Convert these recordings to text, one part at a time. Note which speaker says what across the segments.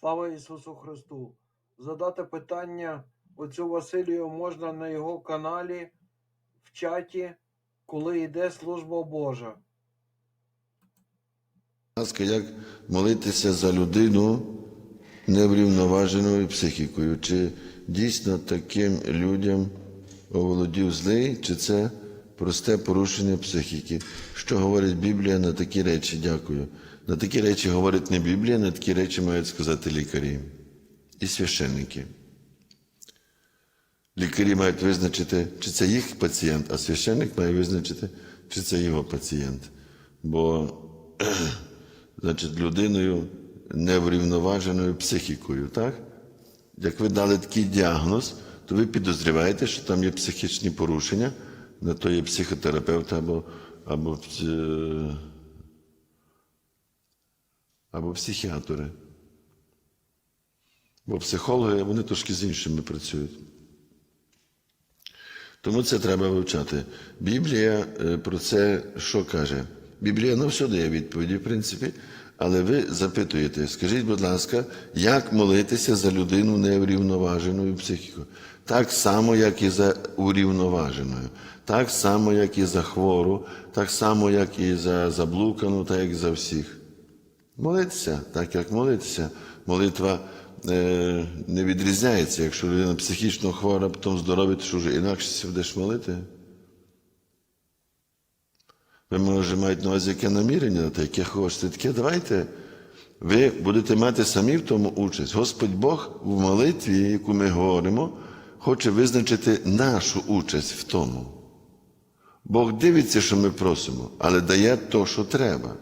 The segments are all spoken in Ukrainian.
Speaker 1: Слава Ісусу Христу! Задати питання оцю Василію можна на його каналі в чаті, коли йде служба Божа.
Speaker 2: Ласка, як молитися за людину неврівноваженою психікою? Чи дійсно таким людям оволодів злий, чи це просте порушення психіки? Що говорить Біблія на такі речі? Дякую. На такі речі говорить не Біблія, на такі речі мають сказати лікарі і священники. Лікарі мають визначити, чи це їх пацієнт, а священник має визначити, чи це його пацієнт. Бо значить, людиною неврівноваженою психікою, так? Як ви дали такий діагноз, то ви підозріваєте, що там є психічні порушення, на то є психотерапевт або, або, е, або психіатри. Бо психологи, вони трошки з іншими працюють. Тому це треба вивчати. Біблія е, про це що каже? Біблія на все дає відповіді, в принципі, але ви запитуєте, скажіть, будь ласка, як молитися за людину неврівноваженою психікою? Так само, як і за урівноваженою, так само, як і за хвору, так само, як і за заблукану, так як і за всіх. Молитися, так як молитися. Молитва е, не відрізняється. Якщо людина психічно хвора, потім здорова, то що вже інакше будеш молити. Ви, може, маєте на увазі яке намірення на те, яке хочете, таке давайте. Ви будете мати самі в тому участь. Господь Бог в молитві, яку ми говоримо, хоче визначити нашу участь в тому. Бог дивиться, що ми просимо, але дає то, що треба.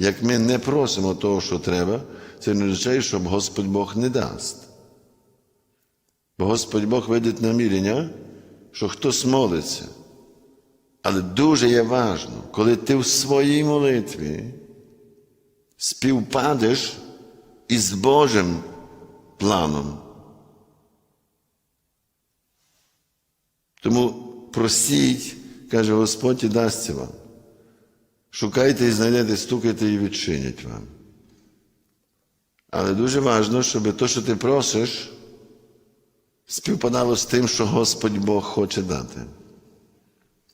Speaker 2: Як ми не просимо того, що треба, це не означає, що Господь Бог не дасть. Бо Господь Бог видить намірення, що хтось молиться. Але дуже є важно, коли ти в своїй молитві співпадеш із Божим планом. Тому просіть, каже Господь, і дасться вам. Шукайте і знайдете, стукайте і відчинять вам. Але дуже важливо, щоб те, що ти просиш, співпадало з тим, що Господь Бог хоче дати.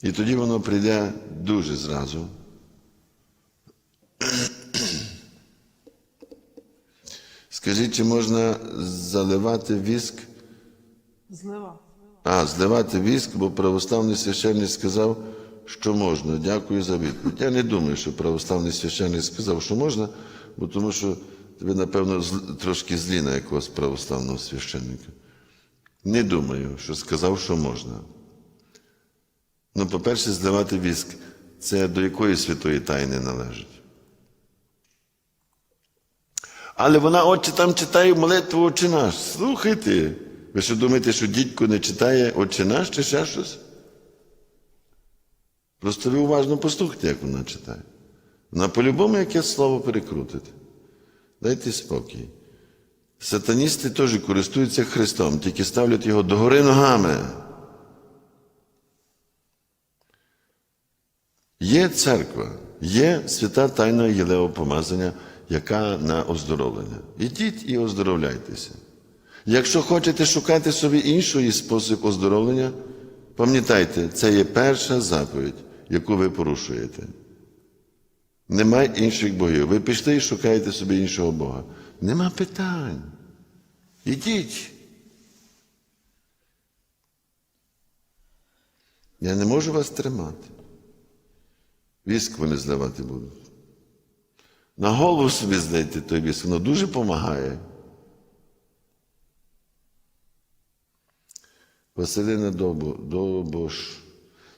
Speaker 2: І тоді воно прийде дуже зразу. Скажіть, чи можна заливати віск?
Speaker 3: Злива.
Speaker 2: А, зливати віск, бо православний священник сказав, що можна. Дякую за відповідь. Я не думаю, що православний священник сказав, що можна, бо тому що ви, напевно, трошки злі на якогось православного священника. Не думаю, що сказав, що можна. Ну, по-перше, зливати віск це до якої святої тайни належить. Але вона, отче, там читає молитву Отче наш. Слухайте. Ви що думаєте, що дідько не читає Отче наш чи ще щось? Просто ви уважно послухайте, як вона читає. Вона по-любому яке слово перекрутить. Дайте спокій. Сатаністи теж користуються Христом, тільки ставлять його догори ногами. Є церква, є свята тайна Єлеопомазання, яка на оздоровлення. Ідіть і оздоровляйтеся. Якщо хочете шукати собі інший спосіб оздоровлення, пам'ятайте, це є перша заповідь, яку ви порушуєте. Немає інших богів. Ви пішли і шукаєте собі іншого Бога. Нема питань. Ідіть. Я не можу вас тримати. Віск вони зливати будуть. На голову собі здайте той віск, воно дуже допомагає. Василина Добо, Добош.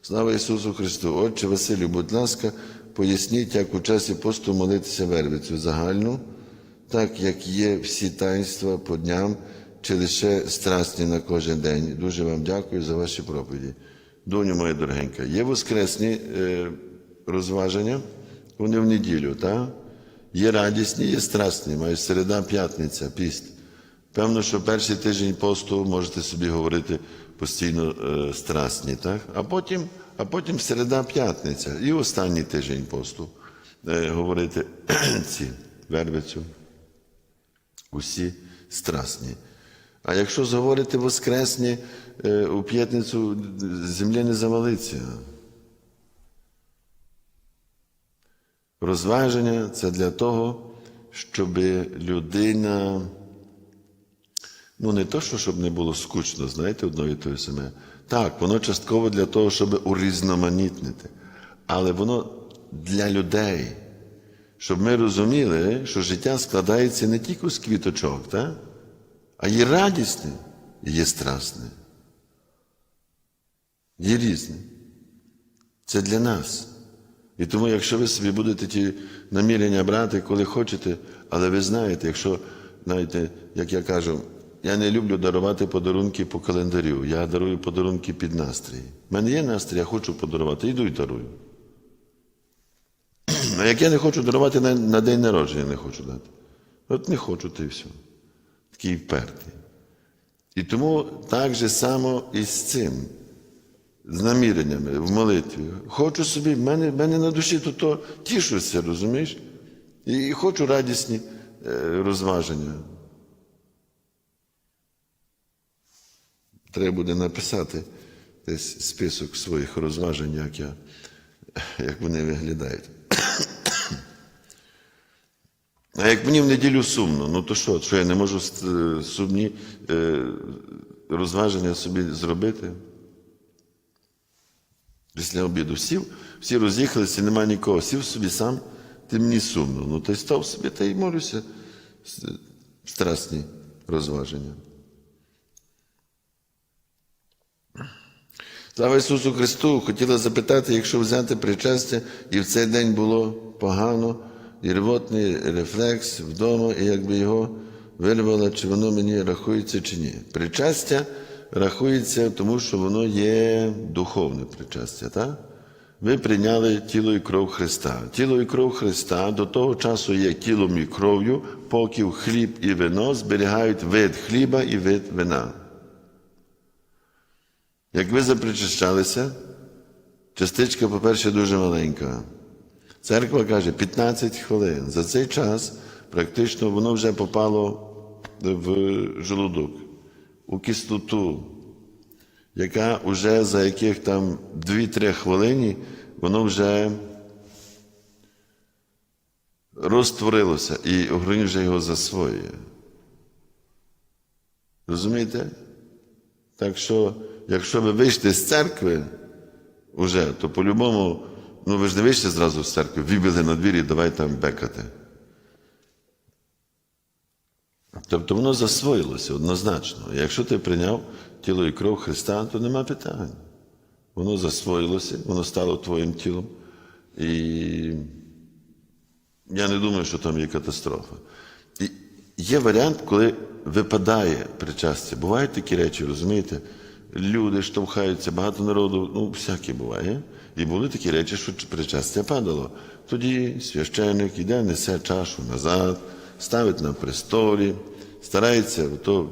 Speaker 2: Слава Ісусу Христу! Отче Василю, будь ласка, поясніть, як у часі посту молитися вервицю загальну, так як є всі таїнства по дням, чи лише страсні на кожен день. Дуже вам дякую за ваші проповіді. Доню моя дорогенька, є воскресні е, розваження, вони в неділю, так? Є радісні, є страсні, має середа, п'ятниця, піст. Певно, що перший тиждень посту можете собі говорити постійно е, страсні, так? А потім, а потім середа, п'ятниця і останній тиждень посту е, говорити ці вербицю. Усі страсні. А якщо заговорити воскресні е, у п'ятницю, земля не завалиться. Розваження це для того, щоб людина, ну не то, що щоб не було скучно, знаєте, одно і те саме. Так, воно частково для того, щоб урізноманітнити. Але воно для людей, щоб ми розуміли, що життя складається не тільки з квіточок, так? а є радісне, і є страсне. Є різне. Це для нас. І тому, якщо ви собі будете ті намірення брати, коли хочете, але ви знаєте, якщо, знаєте, як я кажу, я не люблю дарувати подарунки по календарю, я дарую подарунки під настрій. У мене є настрій, я хочу подарувати, йду і дарую. А як я не хочу дарувати на, на день народження, не хочу дати. От не хочу, ти все. Такий впертий. І тому так же само і з цим з наміреннями в молитві. Хочу собі, в мене, мене на душі то, то тішуся, розумієш? І, і хочу радісні е, розваження. Треба буде написати десь список своїх розважень, як, я, як вони виглядають. А як мені в неділю сумно, ну то що, що я не можу е, сумні е, розваження собі зробити? Після обіду сів, всі роз'їхалися, нема нікого. Сів собі сам, ти мені сумно. Ну, та й став собі та й молюся. Страсні розваження. Слава Ісусу Христу! Хотіла запитати, якщо взяти причастя, і в цей день було погано, і рвотний рефлекс вдома, і якби його вирвало, чи воно мені рахується чи ні. Причастя рахується, тому що воно є духовне причастя. Так? Ви прийняли тіло і кров Христа. Тіло і кров Христа до того часу є тілом і кров'ю, поки хліб і вино зберігають вид хліба і вид вина. Як ви запричащалися, частичка, по-перше, дуже маленька. Церква каже 15 хвилин. За цей час практично воно вже попало в желудок, у кислоту, яка вже за яких там 2-3 хвилини воно вже розтворилося і організм вже його засвоює. Розумієте? Так що, якщо ви вийшли з церкви уже, то по-любому, ну ви ж не вийшли зразу з церкви, вибігли на двір і давай там бекати. Тобто воно засвоїлося однозначно. Якщо ти прийняв тіло і кров Христа, то нема питань. Воно засвоїлося, воно стало твоїм тілом. І я не думаю, що там є катастрофа. І є варіант, коли випадає причастя. Бувають такі речі, розумієте? Люди штовхаються, багато народу, ну, всяке буває. І були такі речі, що причастя падало. Тоді священник іде, несе чашу назад, ставить на престолі, старається в то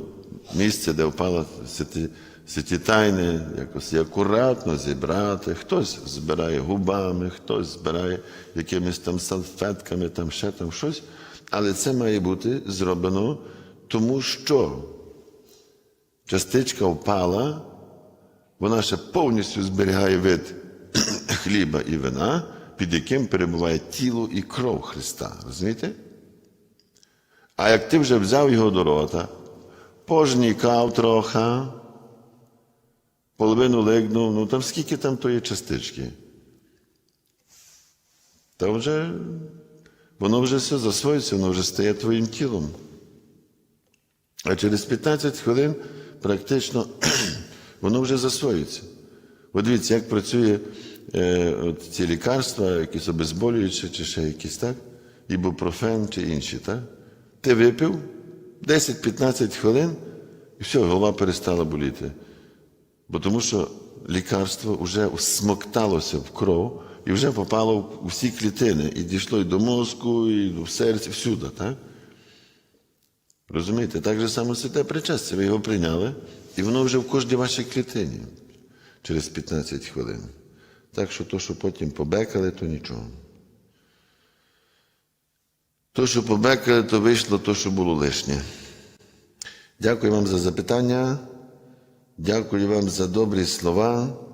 Speaker 2: місце, де впала святі, святі тайни, якось акуратно зібрати. Хтось збирає губами, хтось збирає якимись там салфетками, там ще там щось. Але це має бути зроблено, тому що частичка впала, вона ще повністю зберігає вид хліба і вина, під яким перебуває тіло і кров Христа. Розумієте? А як ти вже взяв його до рота, пожнікав трохи, половину лигнув, ну там скільки там тої частички? Та вже воно вже все засвоїться, воно вже стає твоїм тілом. А через 15 хвилин практично воно вже засвоюється. От дивіться, як працює е, от ці лікарства, якісь обезболюючі, чи ще якісь, так? Ібупрофен чи інші, так? Ти випив 10-15 хвилин, і все, голова перестала боліти. Бо тому що лікарство вже всмокталося в кров і вже попало в всі клітини. І дійшло і до мозку, і в серці, всюди, так? Розумієте, так же само святе причастя. Ви його прийняли, і воно вже в кожній вашій клітині через 15 хвилин. Так що то, що потім побекали, то нічого. То, що побекали, то вийшло то, що було лишнє. Дякую вам за запитання. Дякую вам за добрі слова.